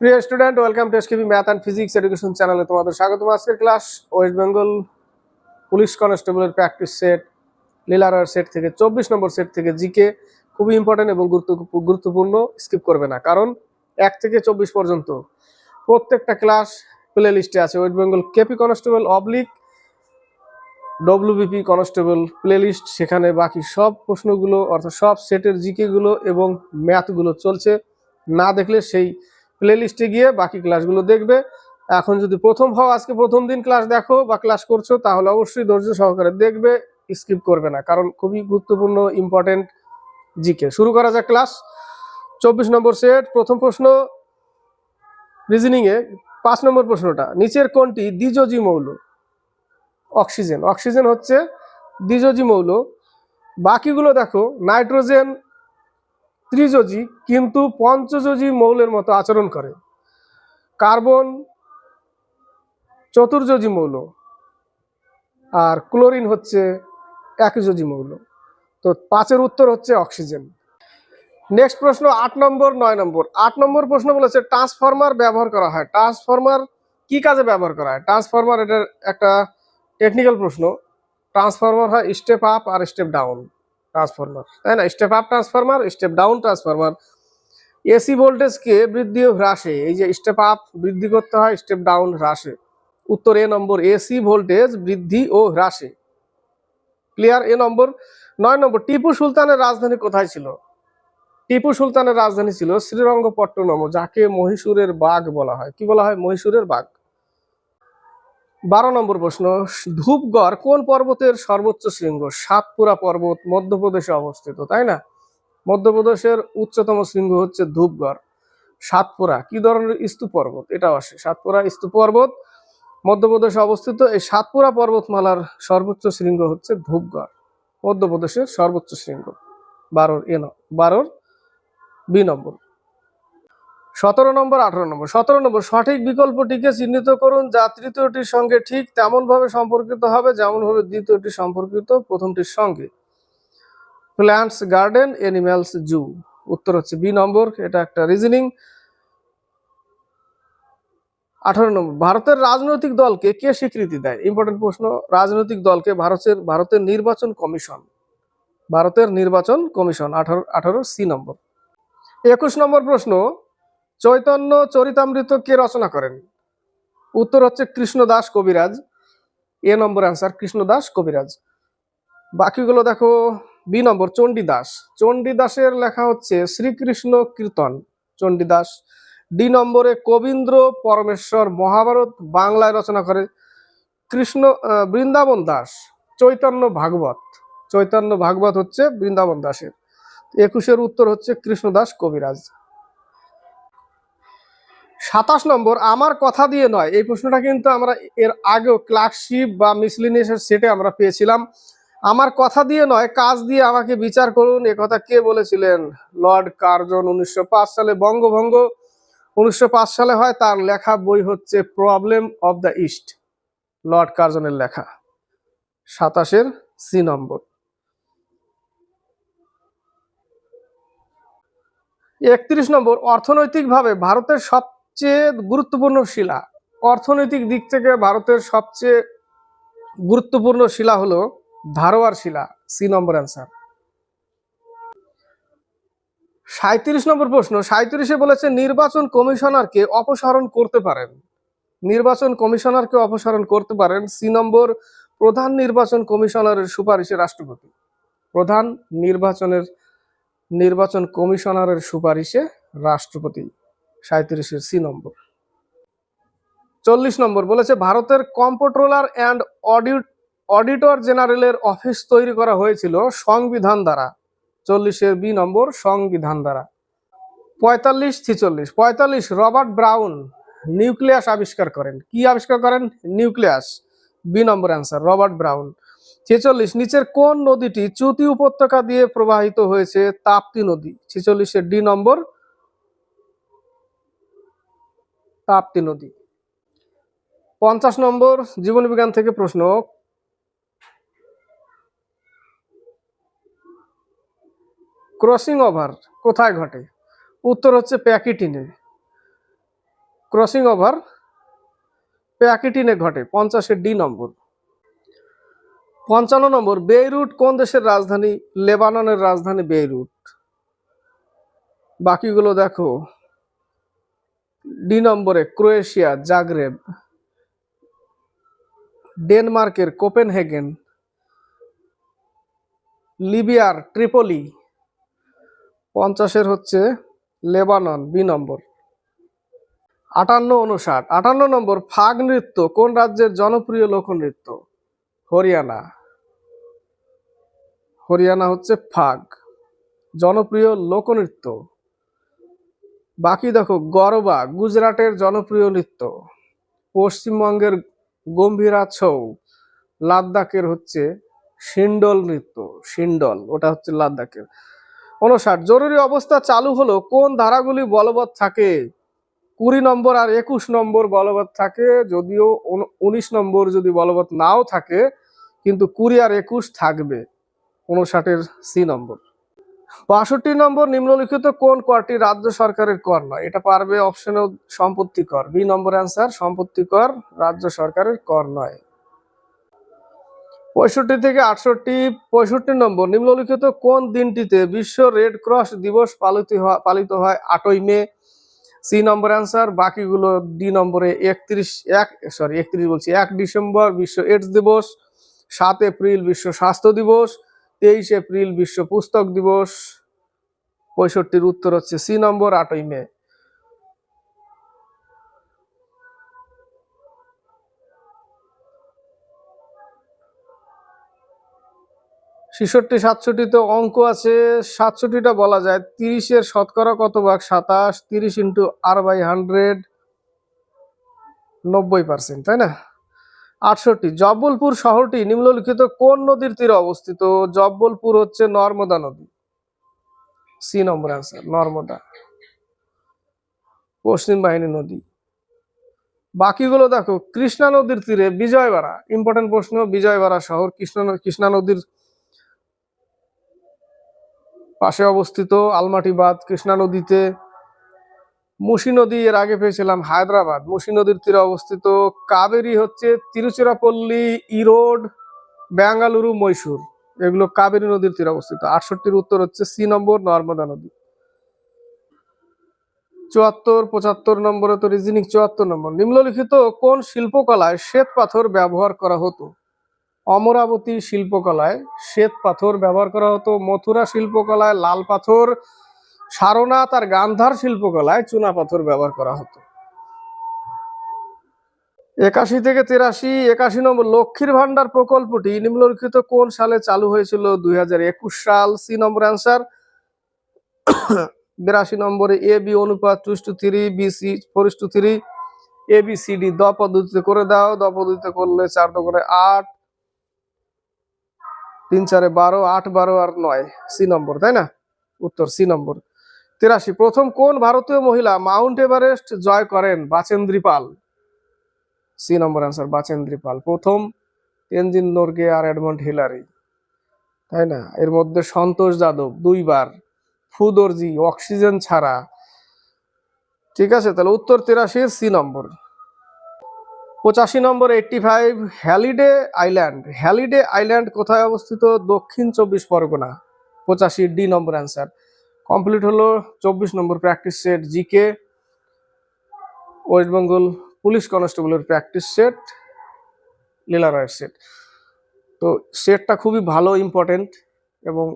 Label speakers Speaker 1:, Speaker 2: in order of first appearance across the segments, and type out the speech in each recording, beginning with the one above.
Speaker 1: প্রিয় student, welcome to SKB math and physics education চ্যানেলে তোমাদের স্বাগতম। আজকের ক্লাস, ওয়েস্ট বেঙ্গল পুলিশ কনস্টেবলের প্র্যাকটিস সেট লীলারার সেট থেকে চব্বিশ নম্বর সেট থেকে জিকে। খুবই ইম্পর্টেন্ট এবং গুরুত্ব, গুরুত্বপূর্ণ স্কিপ করবে না, কারণ এক থেকে চব্বিশ পর্যন্ত প্রত্যেকটা ক্লাস প্লে লিস্টে আছে। West Bengal KP constable oblique, WBP constable playlist সেখানে বাকি সব প্রশ্নগুলো, অর্থাৎ সব সেটের জিকেগুলো এবং ম্যাথগুলো চলছে। না দেখলে সেই প্লেলিস্টে গিয়ে বাকি ক্লাসগুলো দেখবে। এখন যদি প্রথম হও, আজকে প্রথম দিন ক্লাস দেখো বা ক্লাস করছ, তাহলে অবশ্যই ধৈর্য সহকারে দেখবে স্কিপ করবে না। কারণ খুবই গুরুত্বপূর্ণ ইম্পর্টেন্ট জিকে। শুরু করা যাক ক্লাস চব্বিশ নম্বর সেট প্রথম প্রশ্ন। রিজনিং এ পাঁচ নম্বর প্রশ্নটা। নিচের কোনটি দ্বিজজি মৌল। অক্সিজেন। অক্সিজেন হচ্ছে দ্বিযোজী মৌল। বাকিগুলো দেখো, নাইট্রোজেন ত্রিযোজী কিন্তু পঞ্চযোজী মৌলের মতো আচরণ করে। কার্বন চতুর্যোজী মৌল আর ক্লোরিন হচ্ছে একযোজী মৌল। তো পাঁচের উত্তর হচ্ছে অক্সিজেন। নেক্সট প্রশ্ন, আট নম্বর, নয় নম্বর। আট নম্বর প্রশ্ন বলেছে, ট্রান্সফরমার ব্যবহার করা হয়। ট্রান্সফরমার কি কাজে ব্যবহার করা হয়? ট্রান্সফরমার এটার একটা টেকনিক্যাল প্রশ্ন। ট্রান্সফরমার হয় স্টেপ আপ আর স্টেপ ডাউন। ট্রান্সফরমার তাই না? Step up transformer step down transformer AC ভোল্টেজকে বৃদ্ধি ও হ্রাসে, এই যে স্টেপ আপ বৃদ্ধি করতে হয় স্টেপ ডাউন হ্রাসে। উত্তর এ নম্বর এসি ভোল্টেজ বৃদ্ধি ও হ্রাসে। ক্লিয়ার এ নম্বর। নয় নম্বর, টিপু সুলতানের রাজধানী কোথায় ছিল? টিপু সুলতানের রাজধানী ছিল শ্রীরঙ্গপট্টনম, যাকে মহীশূরের বাঘ বলা হয়। কি বলা হয়? মহীশূরের বাঘ। বারো নম্বর প্রশ্ন, ধূপগড় কোন পর্বতের সর্বোচ্চ শৃঙ্গ? সাতপুরা পর্বত, মধ্যপ্রদেশে অবস্থিত, তাই না? মধ্যপ্রদেশের উচ্চতম শৃঙ্গ হচ্ছে ধূপগড়। সাতপুরা, কি ধরনের স্তূপ পর্বত? এটাও আসে, সাতপুরা স্তূপ পর্বত, মধ্যপ্রদেশে অবস্থিত। এই সাতপুরা পর্বতমালার সর্বোচ্চ শৃঙ্গ হচ্ছে ধূপগড়, মধ্যপ্রদেশের সর্বোচ্চ শৃঙ্গ। বারোর এ ন- বারোর বি নম্বর। সতেরো নম্বর, আঠারো নম্বর। সতেরো নম্বর, সঠিক বিকল্পটিকে চিহ্নিত করুন। যা তৃতীয়টির সঙ্গে ঠিক তেমন ভাবে সম্পর্কিত হবে, যেমন ভাবে দ্বিতীয়টি সম্পর্কিত, প্রথমটির সঙ্গে। Plants garden, animals zoo. উত্তর হচ্ছে বি নম্বর, এটা একটা রিজনিং। আঠারো নম্বর, ভারতের রাজনৈতিক দলকে কে স্বীকৃতি দেয়? ইম্পর্টেন্ট প্রশ্ন, রাজনৈতিক দলকে ভারতের ভারতের নির্বাচন কমিশন। ভারতের নির্বাচন কমিশন, আঠারো আঠারো, সি নম্বর। একুশ নম্বর প্রশ্ন চৈতন্য চরিতামৃত কে রচনা করেন। উত্তর হচ্ছে কৃষ্ণদাস কবিরাজ। এ নম্বর অ্যান্সার কৃষ্ণদাস কবিরাজ। বাকিগুলো দেখো বি নম্বর, চণ্ডীদাস। চণ্ডীদাসের লেখা হচ্ছে শ্রীকৃষ্ণ কীর্তন, চণ্ডীদাস। ডি নম্বরে, কবীন্দ্র পরমেশ্বর মহাভারত বাংলায় রচনা করে। কৃষ্ণ বৃন্দাবন দাস, চৈতন্য ভাগবত। চৈতন্য ভাগবত হচ্ছে বৃন্দাবন দাসের। একুশের উত্তর হচ্ছে কৃষ্ণদাস কবিরাজ। সাতাশ নম্বর, আমার কথা দিয়ে নয়। এই প্রশ্নটা কিন্তু আমরা এর আগেও ক্লার্কশিপ বা মিসলিনিয়াসের সেটে আমরা পেয়েছিলাম। আমার কথা দিয়ে নয়, কাজ দিয়ে আমাকে বিচার করুন কথা কে বলেছিলেন? লর্ড কার্জন উনিশশো পাঁচ সালে, বঙ্গভঙ্গ উনিশশো পাঁচ সালে হয়, তার লেখা বই হচ্ছে problem of the East, lord কার্জনের লেখা। সাতাশের সি নম্বর। একত্রিশ নম্বর, অর্থনৈতিকভাবে ভারতের সবচেয়ে গুরুত্বপূর্ণ শিলা। অর্থনৈতিক দিক থেকে ভারতের সবচেয়ে গুরুত্বপূর্ণ শিলা হলো ধারোয়ার শিলা, সি নম্বর অ্যান্সার সাঁত্রিশ নম্বর প্রশ্ন সাঁত্রিশে বলেছে, নির্বাচন কমিশনারকে অপসারণ করতে পারেন। নির্বাচন কমিশনারকে অপসারণ করতে পারেন, সি নম্বর, প্রধান নির্বাচন কমিশনারের সুপারিশে রাষ্ট্রপতি। প্রধান নির্বাচনের, নির্বাচন কমিশনারের সুপারিশে রাষ্ট্রপতি। সাঁত্রিশের সি নম্বর। চল্লিশ নম্বর বলেছে, ভারতের comptroller and audit, auditor general office তৈরি করা হয়েছিল সংবিধান দ্বারা। চল্লিশের বি নম্বর, সংবিধান দ্বারা। পঁয়তাল্লিশ, ছিচল্লিশ। পঁয়তাল্লিশ, রবার্ট ব্রাউন, নিউক্লিয়াস আবিষ্কার করেন। কি আবিষ্কার করেন? নিউক্লিয়াস। বি নম্বর অ্যান্সার, রবার্ট ব্রাউন। ছেচল্লিশ, নিচের কোন নদীটি চ্যুতি উপত্যকা দিয়ে প্রবাহিত হয়েছে? তাপ্তি নদী। ছেচল্লিশের ডি নম্বর তাপ্তি নদী। পঞ্চাশ নম্বর জীবন বিজ্ঞান থেকে প্রশ্ন, ক্রসিং ওভার কোথায় ঘটে? উত্তর হচ্ছে প্যাকিটিনে। ক্রসিং ওভার প্যাকেটিনে ঘটে পঞ্চাশের ডি নম্বর। পঞ্চান্ন নম্বর, বেইরুট কোন দেশের রাজধানী? লেবাননের রাজধানী বেইরুট। বাকিগুলো দেখো। ডি নম্বরে ক্রোয়েশিয়া, জাগরেব। ডেনমার্কের কোপেনহেগেন। লিবিয়ার ট্রিপলি। পঞ্চাশের হচ্ছে লেবানন বি নম্বর। আটান্ন উনষাট। আটান্ন নম্বর, ফাগ নৃত্য। কোন রাজ্যের জনপ্রিয় লোকনৃত্য হরিয়ানা। হরিয়ানা হচ্ছে ফাগ। জনপ্রিয় লোকনৃত্য বাকি দেখো, গরবা, গুজরাটের জনপ্রিয় নৃত্য। পশ্চিমবঙ্গের গম্ভীরা ছৌ লাদাখের হচ্ছে সিন্ডল নৃত্য। সিন্ডল ওটা হচ্ছে লাদাখের। উনষাট, জরুরি অবস্থা চালু হলো কোন ধারাগুলি বলবৎ থাকে? কুড়ি নম্বর আর একুশ নম্বর বলবৎ থাকে, যদিও উন- উনিশ নম্বর যদি বলবৎ নাও থাকে, কিন্তু কুড়ি আর একুশ থাকবে। উনষাটের সি নম্বর। বাষট্টি নম্বর নিম্নলিখিত কোন করটি রাজ্য সরকারের কর নয়? এটা পারবে অপশনে সম্পত্তি কর। বি নম্বর অ্যান্সার সম্পত্তি কর রাজ্য সরকারের কর নয়। পঁয়ষট্টি থেকে আটষট্টি, পঁয়ষট্টি নম্বর নিম্নলিখিত কোন দিনটিতে বিশ্ব রেড ক্রস দিবস পালিত হয় পালিত হয়? আটই মে। সি নম্বর অ্যান্সার বাকিগুলো ডি নম্বরে একত্রিশ, এক সরি একত্রিশ বলছি, এক ডিসেম্বর বিশ্ব এইডস দিবস, সাত এপ্রিল বিশ্ব স্বাস্থ্য দিবস তেইশ এপ্রিল বিশ্ব পুস্তক দিবস। পঁয়ষট্টির উত্তর হচ্ছে সি নম্বর, আটই মে। ছেষট্টি, সাতষট্টিতে অঙ্ক আছে। সাতষট্টিটা বলা যায়। তিরিশের শতকরা কত ভাগ? সাতাশ। তিরিশ ইন্টু আর বাই হান্ড্রেড। নব্বই পার্সেন্ট, তাই না? আটষট্টি। জব্বলপুর শহরটি নিম্নলিখিত কোন নদীর তীরে অবস্থিত? জব্বলপুর হচ্ছে নর্মদা নদী। C number answer Narmada. পশ্চিম বাহিনী নদী। বাকিগুলো দেখো, কৃষ্ণা নদীর তীরে বিজয়বাড়া। ইম্পর্টেন্ট প্রশ্ন, বিজয়বাড়া শহর কৃষ্ণ কৃষ্ণা নদীর পাশে অবস্থিত আলমাটি বাঁধ কৃষ্ণা নদীতে মুসি নদী, এর আগে পেয়েছিলাম হায়দ্রাবাদ। মুসি নদীর তীরে অবস্থিত কাবেরী হচ্ছে তিরুচিরাপল্লী ইরোড বেঙ্গালুরু মহীশূর এগুলো কাবেরী নদীর তীরে অবস্থিত। আটষট্টির উত্তর হচ্ছে সি নম্বর নর্মদা নদী। চুয়াত্তর, পঁচাত্তর নম্বরে তো রিজনিং চুয়াত্তর নম্বর। নিম্নলিখিত কোন শিল্পকলায় শ্বেত পাথর ব্যবহার করা হতো? অমরাবতী শিল্পকলায় শ্বেত পাথর ব্যবহার করা হতো। মথুরা শিল্পকলায় লাল পাথর সারনাথ আর গান্ধার শিল্পকলায় চুনা পাথর ব্যবহার করা হতো। একাশি থেকে তেরাশি, একাশি নম্বর লক্ষ্মীর ভান্ডার প্রকল্পটি নিম্নলিখিত কোন সালে চালু হয়েছিল? দুই সাল, সি নম্বর অ্যান্সার। বিরাশি নম্বরে এ, বি অনুপাত two to three B, C four to three A, B, C, D, দ পদ্ধতিতে করে দাও। দ পদ্ধতিতে করলে চার করে আট, তিন চারে বারো, আট বারো আর নয়। সি নম্বর, তাই না? উত্তর সি নম্বর। তিরাশি, প্রথম কোন ভারতীয় মহিলা মাউন্ট এভারেস্ট জয় করেন? Bachendri Pal. C number answer, Bachendri Pal. প্রথম তেনজিন নোরগে আর এডমন্ড হিলারি। তাই না? এর মধ্যে সন্তোষ যাদব দুইবার ফুদর্জি অক্সিজেন ছাড়া। ঠিক আছে, তাহলে উত্তর তিরাশি সি নম্বর। পঁচাশি number, eighty five, Haliday island. Haliday island কোথায় অবস্থিত? দক্ষিণ চব্বিশ পরগনা। পঁচাশি ডি নম্বর অ্যান্সার। কমপ্লিট হলো চব্বিশ number practice set GK, West Bengal police কনস্টেবলের প্র্যাকটিস সেট, লীলা রয়ের সেট। তো সেটটা খুবই ভালো ইম্পর্টেন্ট এবং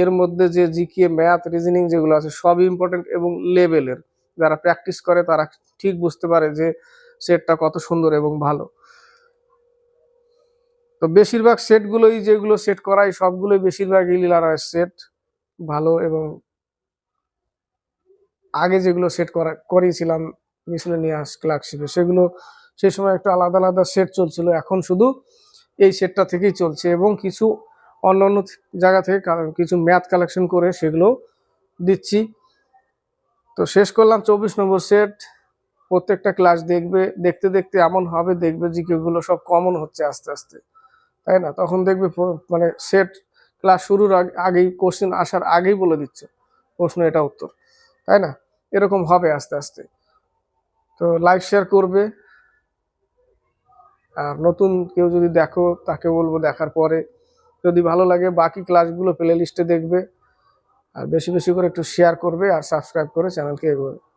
Speaker 1: এর মধ্যে যে জিকে, ম্যাথ রিজনিং যেগুলো আছে সবই ইম্পর্টেন্ট এবং লেভেলের। যারা প্র্যাকটিস করে তারা ঠিক বুঝতে পারে যে সেটটা কত সুন্দর এবং ভালো। তো বেশিরভাগ সেটগুলোই যেগুলো সেট করাই সবগুলোই বেশিরভাগই লীলা রয়ের সেট, ভালো এবং আগে যেগুলো সেট করা করিয়েছিলাম মিসলেনিয়াস ক্লার্কশিপে সেগুলো সেই সময় একটা আলাদা আলাদা সেট চলছিল। এখন শুধু এই সেটটা থেকেই চলছে এবং কিছু অন্য অন্য জায়গা থেকে কিছু ম্যাথ কালেকশন করে সেগুলো দিচ্ছি। তো শেষ করলাম চব্বিশ নম্বর সেট প্রত্যেকটা ক্লাস দেখবে, দেখতে দেখতে এমন হবে, দেখবে যে গুলো সব কমন হচ্ছে আস্তে আস্তে। তাই না? তখন দেখবে মানে সেট ক্লাস শুরুর আগ- আগেই কোশ্চেন আসার আগেই বলে দিচ্ছে। প্রশ্ন এটা উত্তর। তাই না? এরকম হবে আস্তে আস্তে। তো লাইক শেয়ার করবে। আর নতুন কেউ যদি দেখো, তাকে বলব দেখার পরে। যদি ভালো লাগে, বাকি ক্লাসগুলো প্লে লিস্টে দেখবে। আর বেশি বেশি করে একটু শেয়ার করবে আর সাবস্ক্রাইব করে চ্যানেলকে এগোবে।